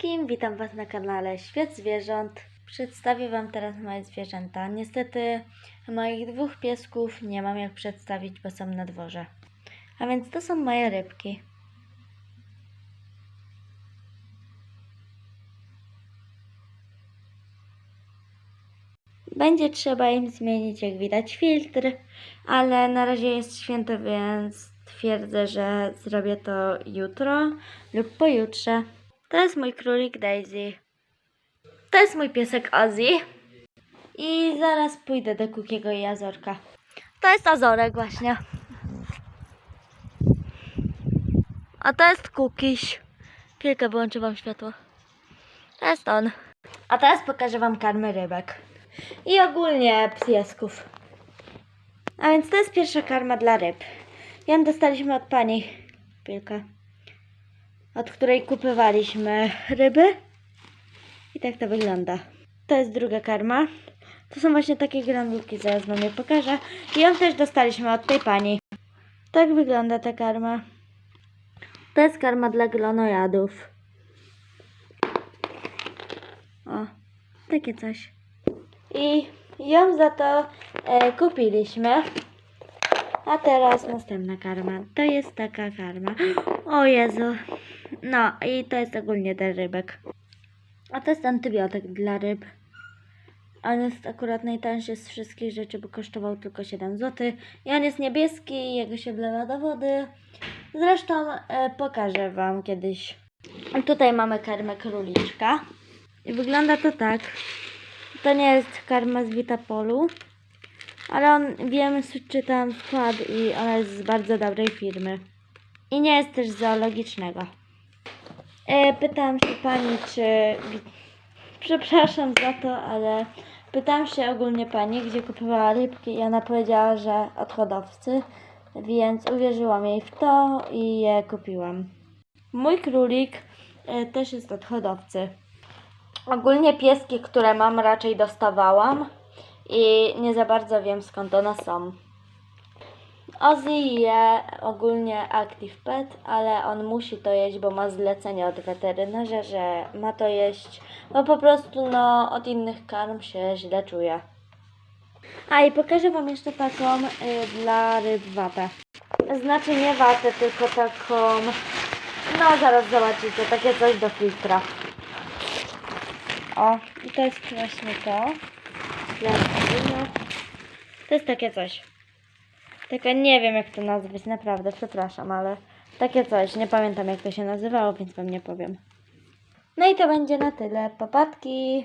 wszystkim, witam Was na kanale Świat Zwierząt. Przedstawię Wam teraz moje zwierzęta. Niestety moich dwóch piesków nie mam jak przedstawić, bo są na dworze. A więc to są moje rybki. Będzie trzeba im zmienić, jak widać, filtr, ale na razie jest święto, więc twierdzę, że zrobię to jutro lub pojutrze. To jest mój królik Daisy. To jest mój piesek Ozzy. I zaraz pójdę do Kukiego i Azorka. To jest Azorek właśnie. A to jest Kukiś. Chwilkę wyłączę wam światło. To jest on. A teraz pokażę wam karmy rybek. I ogólnie piesków. A więc to jest pierwsza karma dla ryb. Ją dostaliśmy od pani Chwilkę. Od której kupywaliśmy ryby. I tak to wygląda. To jest druga karma. To są właśnie takie granulki, zaraz wam je pokażę. I ją też dostaliśmy od tej pani. Tak wygląda ta karma. To jest karma dla glonojadów. O, takie coś. I ją za to e, kupiliśmy. A teraz następna karma. To jest taka karma. O Jezu. No i to jest ogólnie ten rybek. A to jest antybiotyk dla ryb. On jest akurat najtańszy z wszystkich rzeczy, bo kosztował tylko 7 zł. I on jest niebieski, jego się wlewa do wody. Zresztą e, pokażę Wam kiedyś. Tutaj mamy karmę króliczka. I wygląda to tak. To nie jest karma z Vitapolu. Ale on, wiem, czytam skład i ona jest z bardzo dobrej firmy. I nie jest też zoologicznego. E, pytałam się pani, czy... Przepraszam za to, ale pytałam się ogólnie pani, gdzie kupowała rybki i ona powiedziała, że od hodowcy, więc uwierzyłam jej w to i je kupiłam. Mój królik e, też jest od hodowcy. Ogólnie pieski, które mam, raczej dostawałam i nie za bardzo wiem skąd one są. Ozzy je ogólnie Active Pet, ale on musi to jeść, bo ma zlecenie od weterynarza, że ma to jeść, bo po prostu no, od innych karm się źle czuje. A i pokażę Wam jeszcze taką y, dla ryb watę. Znaczy nie watę, tylko taką, no zaraz zobaczycie, takie coś do filtra. O, i to jest właśnie to. Dla. To jest takie coś. Taka nie wiem jak to nazwać, naprawdę, przepraszam, ale takie coś. Nie pamiętam jak to się nazywało, więc wam nie powiem. No i to będzie na tyle. Popatki!